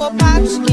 corpo para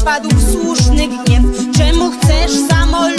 wpadł w słuszny gniew Czemu chcesz samolot?